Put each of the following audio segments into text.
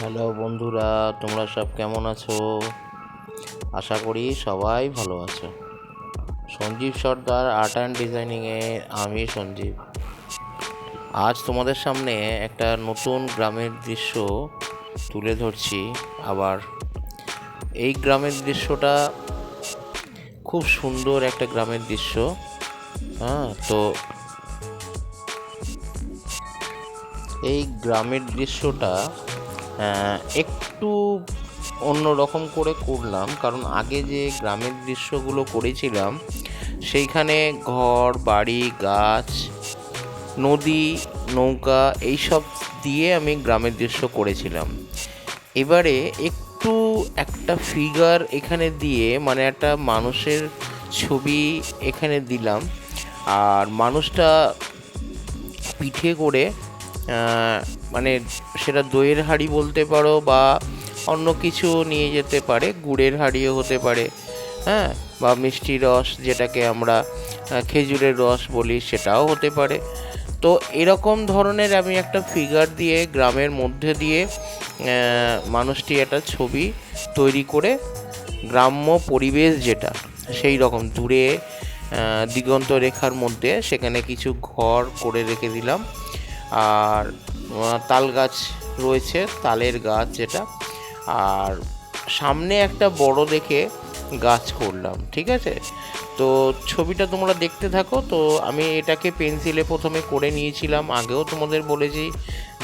Hello বন্ধুরা, তোমরা সব কেমন আছো? আশা করি সবাই ভালো আছো। সঞ্জীব সর্দার আর্ট অ্যান্ড ডিজাইনিংয়ে আমি সঞ্জীব। আজ তোমাদের সামনে একটা নতুন গ্রামের দৃশ্য তুলে ধরছি আবার। এই গ্রামের দৃশ্যটা খুব সুন্দর একটা গ্রামের দৃশ্য। হ্যাঁ তো এই গ্রামের দৃশ্যটা একটু অন্য রকম করে করলাম, কারণ আগে যে গ্রামের দৃশ্যগুলো করেছিলাম, সেইখানে ঘর, বাড়ি, গাছ, নদী, নৌকা এইসব দিয়ে আমি গ্রামের দৃশ্য করেছিলাম। এবারে একটু একটা ফিগার এখানে দিয়ে মানে একটা মানুষের ছবি এখানে দিলাম, আর মানুষটা পিঠে করে মানে সেটা দইয়ের হাঁড়ি বলতে পারো বা অন্য কিছু নিয়ে যেতে পারে, গুড়ের হাঁড়িও হতে পারে হ্যাঁ? বা মিষ্টি রস যেটাকে আমরা খেজুরের রস বলি সেটাও হতে পারে। তো এরকম ধরনের আমি একটা ফিগার দিয়ে গ্রামের মধ্যে দিয়ে মানুষটি একটা ছবি তৈরি করে, গ্রাম্য পরিবেশ যেটা, সেই রকম দূরে দিগন্ত রেখার মধ্যে সেখানে কিছু ঘর করে রেখে দিলাম। আর তাল গাছ রয়েছে, তালের গাছ যেটা। আর সামনে একটা বড় দেখে গাছ করলাম, ঠিক আছে? তো ছবিটা তোমরা দেখতে থাকো। তো আমি এটাকে পেন্সিলে প্রথমে করে নিয়েছিলাম। আগেও তোমাদের বলেছি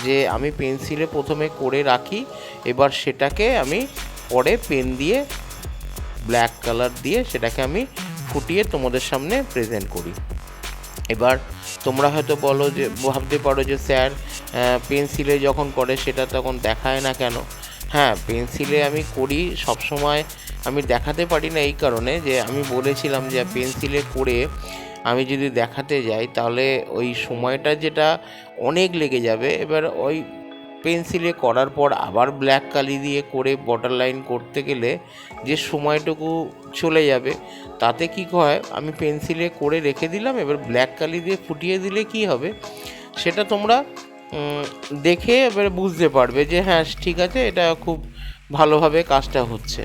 যে আমি পেন্সিলে প্রথমে করে রাখি, এবার সেটাকে আমি পরে পেন দিয়ে, ব্ল্যাক কালার দিয়ে সেটাকে আমি ফুটিয়ে তোমাদের সামনে প্রেজেন্ট করি। এবার তোমরা হয়তো বলো যে, ভাবতে পারো যে, স্যার পেন্সিলে যখন করে সেটা তখন দেখায় না কেন? হ্যাঁ পেন্সিলে আমি করি সব সময় আমি দেখাতে পারি না এই কারণে যে আমি বলেছিলাম যে পেন্সিলে করে আমি যদি দেখাতে যাই তাহলে ওই সময়টা যেটা অনেক লেগে যাবে। এবার ওই পেন্সিলে করার পর আবার ব্ল্যাক কালি দিয়ে করে বর্ডার লাইন করতে গেলে যে সময়টুকু চলে যাবে, তাতে কি হয়? আমি পেন্সিলে করে রেখে দিলাম, এবার ব্ল্যাক কালি দিয়ে ফুটিয়ে দিলে কি হবে? সেটা তোমরা দেখে এবার বুঝতে পারবে যে হ্যাঁ ঠিক আছে, এটা খুব ভালোভাবে কাজটা হচ্ছে।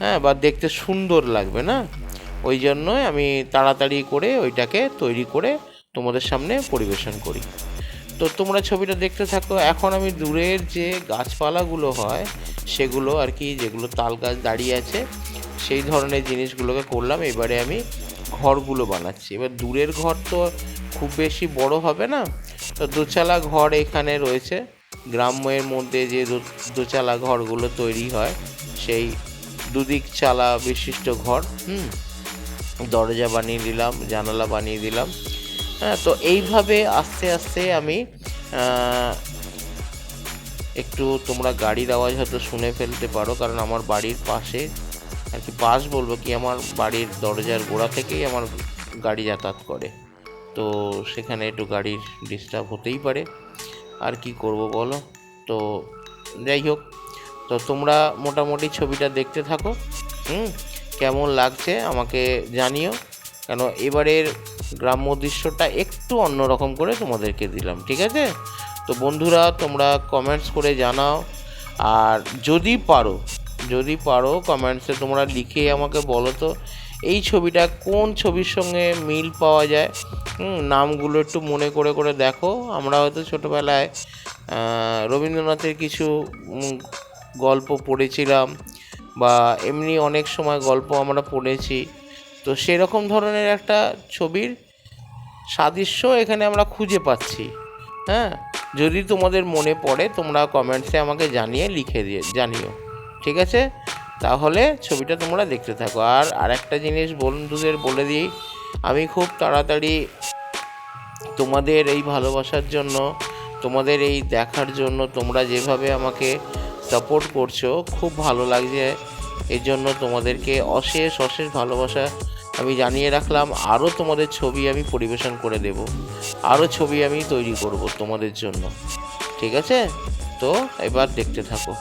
হ্যাঁ বা দেখতে সুন্দর লাগবে, না? ওই জন্যই আমি তাড়াতাড়ি করে ওইটাকে তৈরি করে তোমাদের সামনে পরিবেশন করি। তো তোমরা ছবিটা দেখতে থাকো। এখন আমি দূরের যে গাছপালাগুলো হয়, সেগুলো আর কি, যেগুলো তাল গাছ দাঁড়িয়ে আছে, সেই ধরনের জিনিসগুলোকে করলাম। এবারে আমি ঘরগুলো বানাচ্ছি। এবার দূরের ঘর তো খুব বেশি বড় হবে না? তো দোচালা ঘর এখানে রয়েছে। গ্রাম্যের মধ্যে যে দোচালা ঘরগুলো তৈরি হয়, সেই দুদিক চালা বিশিষ্ট ঘর। হুম? দরজা বানিয়ে দিলাম, জানালা বানিয়ে দিলাম। হ্যাঁ তো এইভাবে আস্তে আস্তে আমি একটু তোমরা গাড়ির আওয়াজ হয়তো শুনে ফেলতে পারো, কারণ আমার বাড়ির পাশে, আর কি পাশ বলব কি, আমার বাড়ির দরজার গোড়া থেকেই আমার গাড়ি যাতায়াত করে। তো সেখানে একটু গাড়ির ডিস্টার্ব হতেই পারে। আর কি করব বলো? তো যাই হোক, তো তোমরা মোটামুটি ছবিটা দেখতে থাকো, হুম? কেমন লাগছে আমাকে জানিও। কেন এবারের গ্রাম্য দৃশ্যটা একটু অন্যরকম করে তোমাদেরকে দিলাম, ঠিক আছে? তো বন্ধুরা, তোমরা কমেন্টস করে জানাও। আর যদি পারো যদি পারো কমেন্টসে তোমরা লিখে আমাকে বলো তো, এই ছবিটা কোন ছবির সঙ্গে মিল পাওয়া যায়? নামগুলো একটু মনে করে করে দেখো। আমরা হয়তো ছোটোবেলায় রবীন্দ্রনাথের কিছু গল্প পড়েছিলাম বা এমনি অনেক সময় গল্প আমরা পড়েছি। তো সেরকম ধরনের একটা ছবির সাদৃশ্য এখানে আমরা খুঁজে পাচ্ছি। হ্যাঁ যদি তোমাদের মনে পড়ে, তোমরা কমেন্টসে আমাকে জানিয়ে লিখে দিয়ে, জানিও। ঠিক আছে? তাহলে ছবিটা তোমরা দেখতে থাকো। আর আরেকটা জিনিস বন্ধুদের বলে দিই আমি খুব তাড়াতাড়ি তোমাদের এই ভালোবাসার জন্য, তোমাদের এই দেখার জন্য, তোমরা যেভাবে আমাকে সাপোর্ট করছ, খুব ভালো লাগছে। এর জন্য তোমাদেরকে অশেষ অশেষ ভালোবাসা আমি জানিয়ে রাখলাম। আরও তোমাদের ছবি আমি পরিবেশন করে দেব। আরও ছবি আমি তৈরি করব তোমাদের জন্য। ঠিক আছে? তো এবার দেখতে থাকো।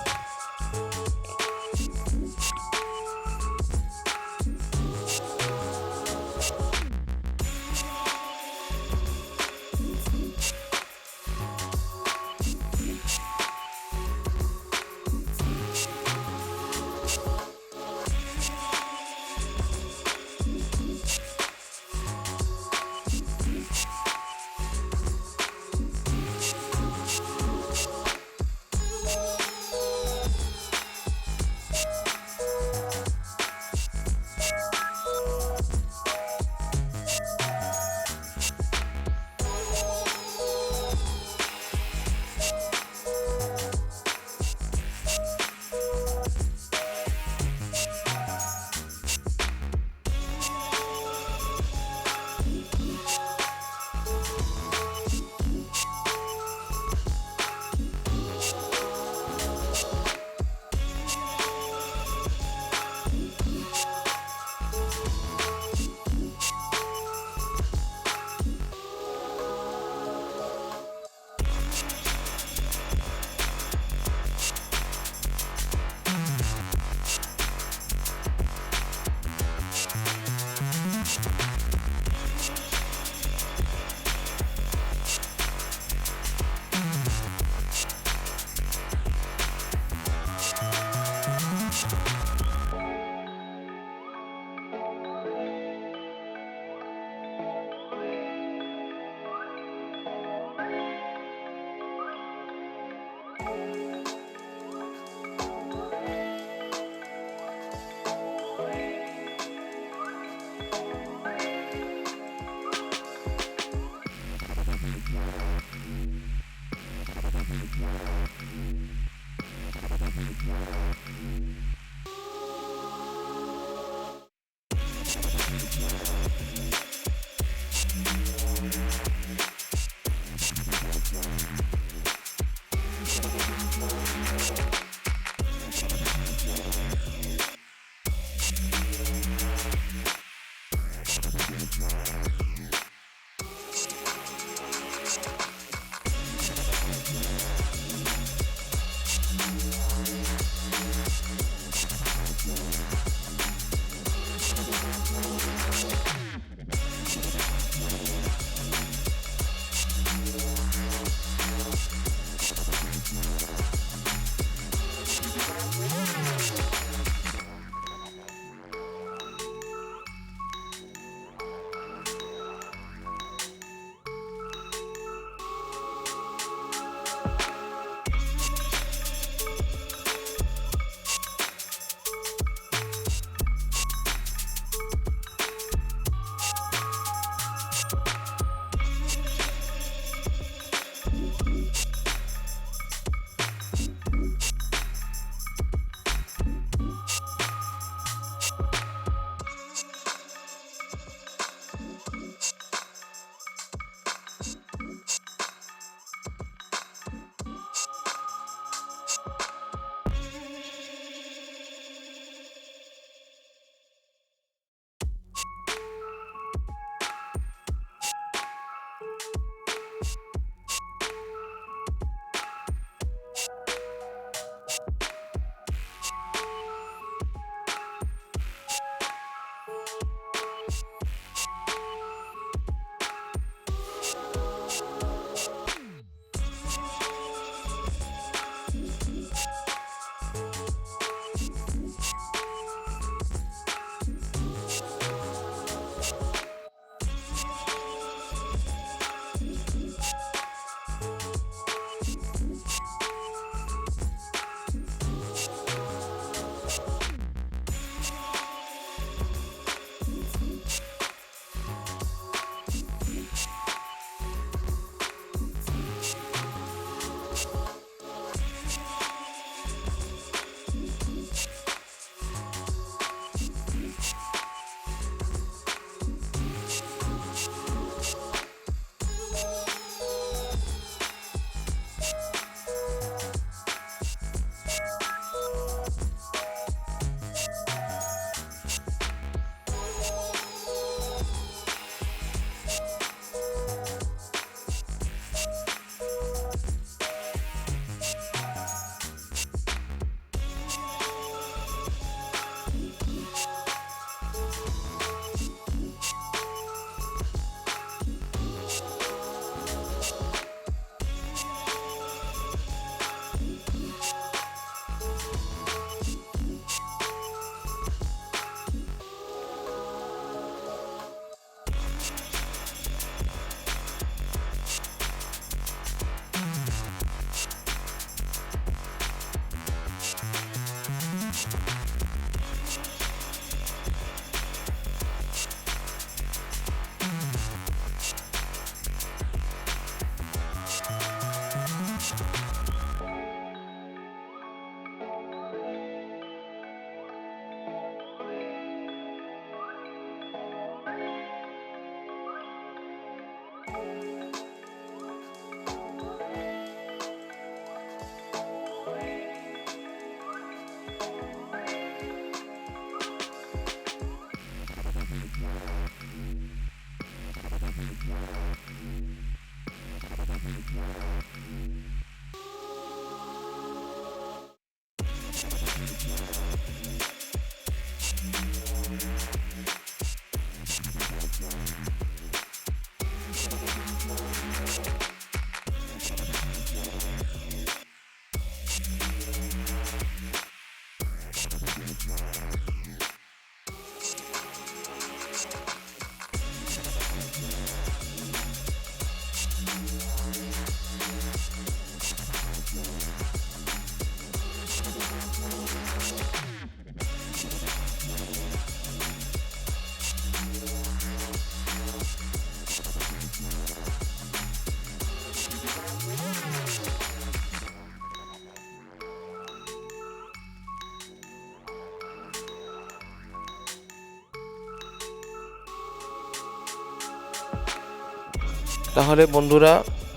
তাহলে বন্ধুরা,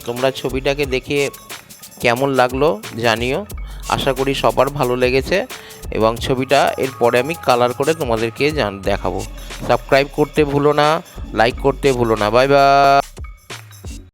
তোমরা ছবিটাকে দেখে কেমন লাগল জানিও। আশা করি সবার ভালো লেগেছে এবং ছবিটা এরপরে আমি কালার করে তোমাদেরকে জান, দেখাবো। সাবস্ক্রাইব করতে ভুলো না লাইক করতে ভুলো না। Bye bye